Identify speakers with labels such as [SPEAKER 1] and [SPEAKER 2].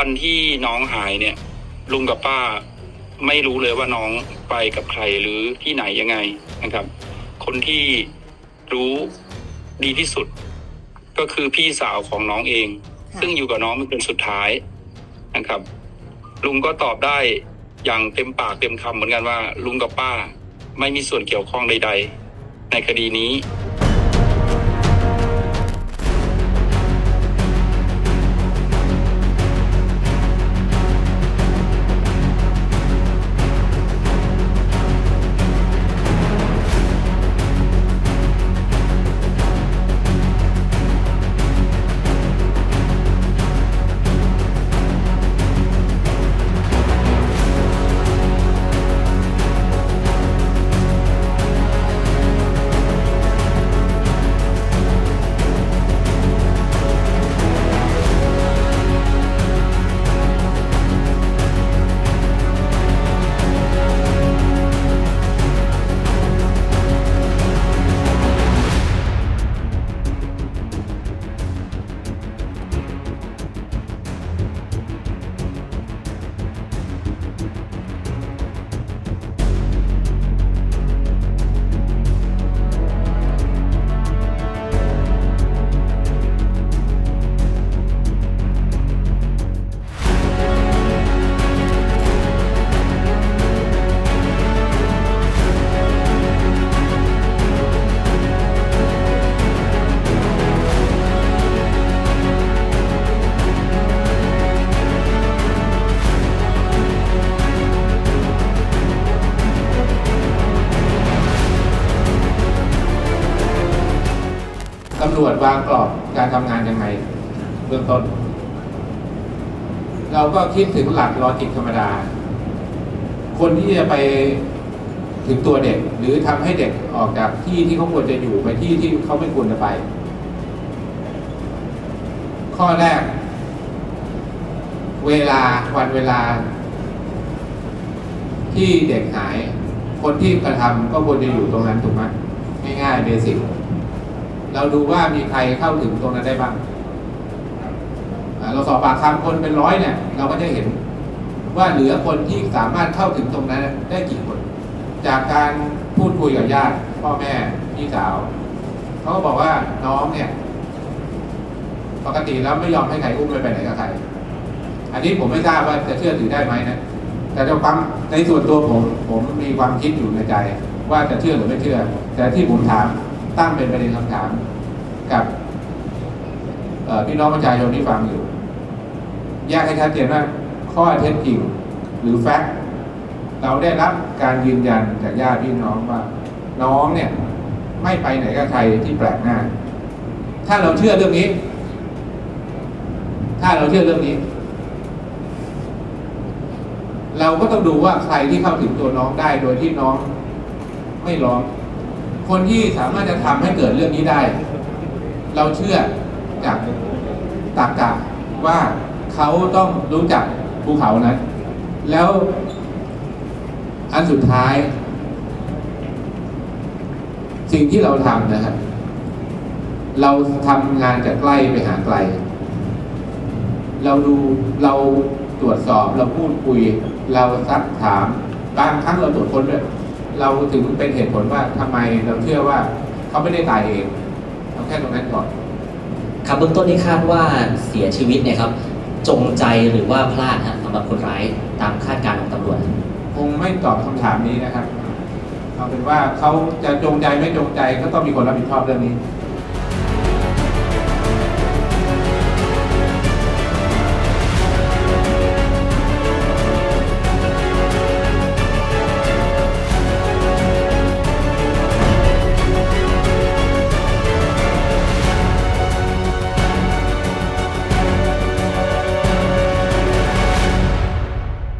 [SPEAKER 1] วันที่น้องหายเนี่ย ลุงกับป้าไม่รู้เลยว่าน้องไปกับใครหรือที่ไหนยังไงนะครับ คนที่รู้ดีที่สุด ก็คือพี่สาวของน้องเอง
[SPEAKER 2] ค่ะ
[SPEAKER 1] ซึ่งอยู่กับน้องเป็นคนสุดท้ายนะครับ ลุงก็ตอบได้อย่างเต็มปากเต็มคำเหมือนกันว่า ลุงกับป้าไม่มีส่วนเกี่ยวข้องใด ๆ ในคดีนี้
[SPEAKER 3] ตำรวจวางกรอบการทำงานยังไงเบื้องต้น เราก็คิดถึงหลักลอจิกธรรมดา คนที่จะไปถึงตัวเด็ก หรือทำให้เด็กออกจากที่ที่เขาควรจะอยู่ไปที่ที่เขาไม่ควรจะไป ข้อแรก เวลาวันเวลา ที่เด็กหาย คนที่กระทำก็ควรจะอยู่ตรงนั้นถูกไหมง่ายๆเบสิก เราดูว่ามีใครเข้าถึงตรงนั้นได้บ้าง เราสอบปากคำคนเป็นร้อยเนี่ย เราก็จะเห็นว่าเหลือคนที่สามารถเข้าถึงตรงนั้นได้กี่คน จากการพูดคุยกับญาติพ่อแม่พี่สาวเขาก็บอกว่าน้องเนี่ย ปกติแล้วไม่ยอมให้ใครอุ้มไปไปไหนกับใคร อันนี้ผมไม่ทราบว่าจะเชื่อถือได้ไหมนะแต่ในความในส่วนตัวผม ผมมีความคิดอยู่ในใจ ว่าจะเชื่อหรือไม่เชื่อ แต่ที่ผมถาม ตั้งเป็นประเด็นคำถามกับพี่น้องประชาชนที่ฟังอยู่ แยกให้ชัดเจนว่าข้อเท็จจริงหรือแฟกต์เราได้รับการยืนยันจากญาติพี่น้องว่า น้องเนี่ยไม่ไปไหนกับใครที่แปลกหน้า ถ้าเราเชื่อเรื่องนี้ ถ้าเราเชื่อเรื่องนี้ เราก็ต้องดูว่าใครที่เข้าถึงตัวน้องได้โดยที่น้องไม่ร้อง คนที่สามารถจะทำให้เกิดเรื่องนี้ได้ เราเชื่อจากตากะว่าเขาต้องรู้จักภูเขานั้น แล้วอันสุดท้าย สิ่งที่เราทำนะครับ เราทำงานจากใกล้ไปหาไกล เราดูเราตรวจสอบเราพูดคุย เราซักถามบางครั้งเราตรวจค้นด้วย เราถึงเป็นเหตุผลว่าทำไมเราเชื่อว่าเขาไม่ได้ตายเองเอาแค่ตรงนั้นก่อน
[SPEAKER 4] ครับเบื้องต้นที่คาดว่าเสียชีวิตเนี่ยครับ จงใจหรือว่าพลาดฮะสำหรับคนร้ายตามคาดการณ์ของตำรวจ
[SPEAKER 3] คงไม่ตอบคำถามนี้นะครับเอาเป็นว่าเขาจะจงใจไม่จงใจก็ต้องมีคนรับผิดชอบเรื่องนี้